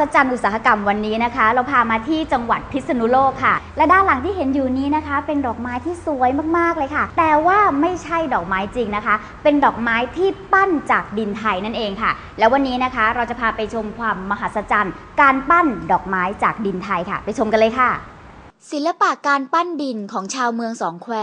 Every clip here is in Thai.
วงมหัศจรรย์อุตสาหกรรมวันนี้นะคะ เราพามาที่จังหวัดพิษณุโลกค่ะ และด้านหลังที่เห็นอยู่นี้นะคะ เป็นดอกไม้ที่สวยมากๆเลยค่ะ แต่ว่าไม่ใช่ดอกไม้จริงนะคะ เป็นดอกไม้ที่ปั้นจากดินไทยนั่นเองค่ะ แล้ววันนี้นะคะเราจะพาไปชมความมหัศจรรย์ การปั้นดอกไม้จากดินไทยค่ะ ไปชมกันเลยค่ะ ศิลปะการปั้นดินของชาวเมืองสองแคว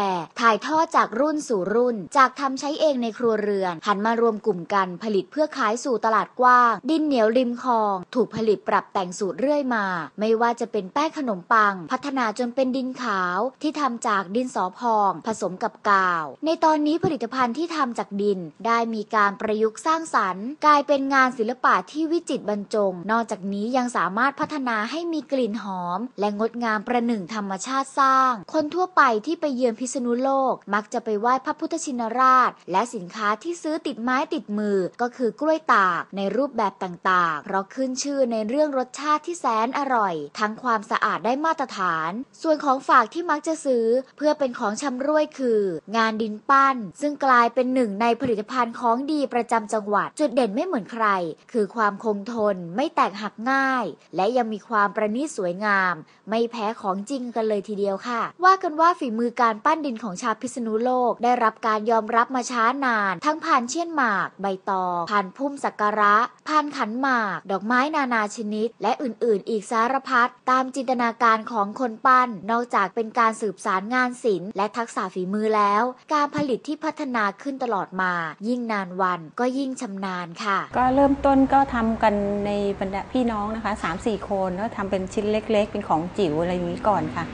ถ่ายทอดจากรุ่นสู่รุ่น จากทำใช้เองในครัวเรือน หันมารวมกลุ่มกันผลิตเพื่อขายสู่ตลาดกว้าง ดินเหนียวริมคลอง ถูกผลิตปรับแต่งสูตรเรื่อยมา ไม่ว่าจะเป็นแป้งขนมปัง พัฒนาจนเป็นดินขาวที่ทำจากดินสอพอง ผสมกับกาว ในตอนนี้ผลิตภัณฑ์ที่ทำจากดินได้มีการประยุกต์สร้างสรรค์ กลายเป็นงานศิลปะที่วิจิตรบรรจง นอกจากนี้ยังสามารถพัฒนาให้มีกลิ่นหอม และงดงามประหนึ่งธรรมชาติสร้าง คนทั่วไปที่ไปเยือนพิษณุโลก มักจะไปไหว้พระพุทธชินราช และสินค้าที่ซื้อติดไม้ติดมือก็คือกล้วยตากในรูปแบบต่างๆ เพราะขึ้นชื่อในเรื่องรสชาติที่แสนอร่อย ทั้งความสะอาดได้มาตรฐาน ส่วนของฝากที่มักจะซื้อ เพื่อเป็นของชำร่วยคือ งานดินปั้น ซึ่งกลายเป็นหนึ่งในผลิตภัณฑ์ของดีประจำจังหวัด จุดเด่นไม่เหมือนใคร คือความคงทนไม่แตกหักง่าย และยังมีความประณีตสวยงาม ไม่แพ้ของจริงกันเลยทีเดียวค่ะ ว่ากันว่าฝีมือการปั้นดินของชาวพิษณุโลก ได้รับการยอมรับมาช้านาน ทั้งผ่านเชี่ยนหมาก ใบตองผ่านพุ่มสักการะผ่านขันหมาก ดอกไม้นานาชนิด และอื่นๆ อีกสารพัดตามจินตนาการของคนปั้น นอกจากเป็นการสืบสารงานศิลป์และทักษะฝีมือแล้ว การผลิตที่พัฒนาขึ้นตลอดมา ยิ่งนานวันก็ยิ่งชำนาญค่ะ ก็เริ่มต้นก็ทำกันในบรรดาพี่น้องนะคะ3-4 คนก็ทำเป็นชิ้นเล็ก ๆ เป็นของจิ๋วอะไรอย่างนี้ก่อนค่ะ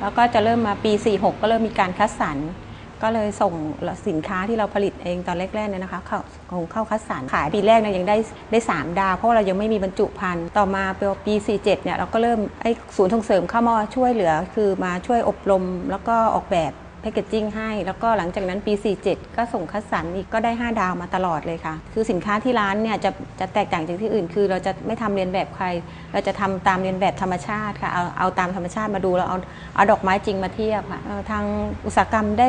แล้วก็จะเริ่มมาปี 46 ก็เริ่มมีการคัดสรรก็เลยส่งสินค้าที่เราผลิตเองตอนแรกๆเนี่ยนะคะเข้าคงเข้าคัดสรรขายปีแรกเนี่ยยังได้ได้ 3 ดาว เพราะเรายังไม่มีบรรจุภัณฑ์ต่อมาปี 47 เนี่ยเราก็เริ่มไอ้ศูนย์ส่งเสริมเข้ามาช่วยเหลือ คือมาช่วยอบรมแล้วก็ออกแบบ แพคเกจจิ้งให้ แล้วก็หลังจากนั้นปี 47 ก็ส่งคัดสรรอีกก็ได้ 5 ดาวมาตลอดเลยค่ะ คือสินค้าที่ร้านเนี่ยจะจะแตกต่างจากที่อื่น คือเราจะไม่ทำเรียนแบบใคร เราจะทำตามเรียนแบบธรรมชาติค่ะ เอาเอาตามธรรมชาติมาดูแล้วเอาเอาดอกไม้จริงมาเทียบค่ะทางอุตสาหกรรมได้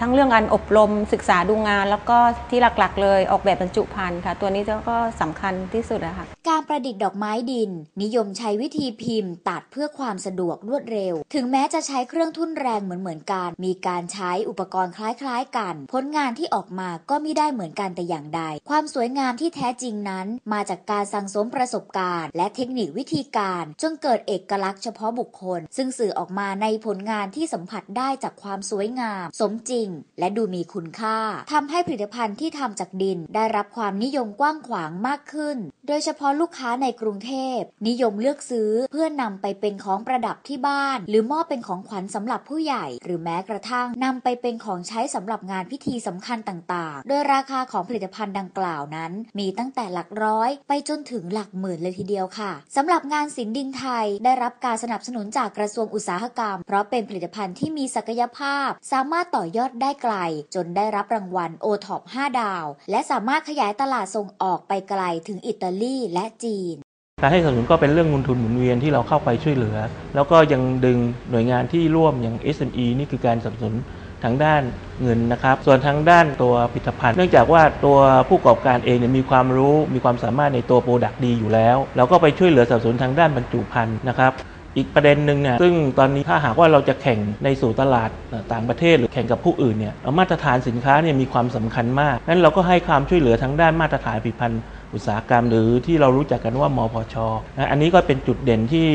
ทั้งเรื่องการอบรมศึกษาดูงาน แล้วก็ที่หลักๆ เลยออกแบบบรรจุภัณฑ์ค่ะ ตัวนี้ก็สำคัญที่สุดนะคะการประดิษฐ์ดอกไม้ดิน นิยมใช้วิธีพิมพ์ ตัดเพื่อความสะดวกรวดเร็ว ถึงแม้จะใช้เครื่องทุ่นแรงเหมือนเหมือนกันมีการใช้อุปกรณ์คล้ายๆกัน ผลงานที่ออกมาก็ไม่ได้เหมือนกันแต่อย่างใด ความสวยงามที่แท้จริงนั้น มาจากการสั่งสมประสบการณ์ และเทคนิควิธีการจนเกิดเอกลักษณ์เฉพาะบุคคล ซึ่งสื่อออกมาในผลงานที่สัมผัสได้จากความสวยงาม สมจริง และดูมีคุณค่าทำให้ผลิตภัณฑ์ที่ทำจากดิน ได้รับความนิยมกว้างขวางมากขึ้น โดยเฉพาะลูกค้าในกรุงเทพ นิยมเลือกซื้อเพื่อนำไปเป็นของประดับที่บ้าน หรือมอบเป็นของขวัญสำหรับผู้ใหญ่ หรือแม้กระทั่งนำไปเป็นของใช้สำหรับงานพิธีสำคัญต่างๆ โดยราคาของผลิตภัณฑ์ดังกล่าวนั้น มีตั้งแต่หลักร้อย ไปจนถึงหลักหมื่นเลยทีเดียวค่ะสำหรับงานศิลป์ดินไทยได้รับการสนับสนุนจากกระทรวงอุตสาหกรรม เพราะเป็นผลิตภัณฑ์ที่มีศักยภาพ สามารถต่อยอดได้ไกล จนได้รับรางวัลโอท็อป5ดาว และสามารถขยายตลาดส่งออกไปไกลถึงอิตาลีและจีน การให้สนับสนุนก็เป็นเรื่องเงินทุนหมุนเวียนที่เราเข้าไปช่วยเหลือ แล้วก็ยังดึงหน่วยงานที่ร่วมอย่าง SME นี่คือการสนับสนุนทางด้านเงินนะครับ ส่วนทางด้านตัวผลิตภัณฑ์ เนื่องจากว่าตัวผู้ประกอบการเองเนี่ยมีความรู้มีความสามารถในตัวโปรดักต์ดีอยู่แล้ว เราก็ไปช่วยเหลือสนับสนุนทางด้านบรรจุภัณฑ์นะครับ อีกประเด็นหนึ่งเนี่ยซึ่งตอนนี้ถ้าหากว่าเราจะแข่งในสู่ตลาดต่างประเทศ หรือแข่งกับผู้อื่นเนี่ยมาตรฐานสินค้าเนี่ยมีความสำคัญมากนั้นเราก็ให้ความช่วยเหลือทั้งด้านมาตรฐานผลิตภัณฑ์อุตสาหกรรม หรือที่เรารู้จักกันว่ามพชนะอันนี้ก็เป็นจุดเด่นที่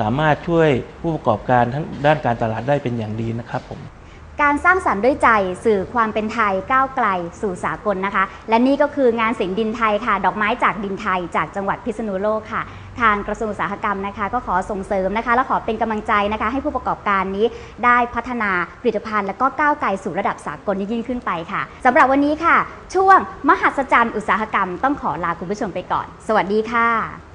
สามารถช่วยผู้ประกอบการทั้งด้านการตลาดได้เป็นอย่างดีนะครับผม การสร้างสรรค์ด้วยใจสื่อความเป็นไทยก้าวไกลสู่สากลนะคะ และนี่ก็คืองานศิลป์ดินไทยค่ะ ดอกไม้จากดินไทย จากจังหวัดพิษณุโลกค่ะ ทางกระทรวงอุตสาหกรรมนะคะ ก็ขอส่งเสริมนะคะ และขอเป็นกำลังใจนะคะ ให้ผู้ประกอบการนี้ได้พัฒนาผลิตภัณฑ์ และก็ก้าวไกลสู่ระดับสากลยิ่งขึ้นไปค่ะสำหรับวันนี้ค่ะ ช่วงมหัศจรรย์อุตสาหกรรม ต้องขอลาคุณผู้ชมไปก่อน สวัสดีค่ะ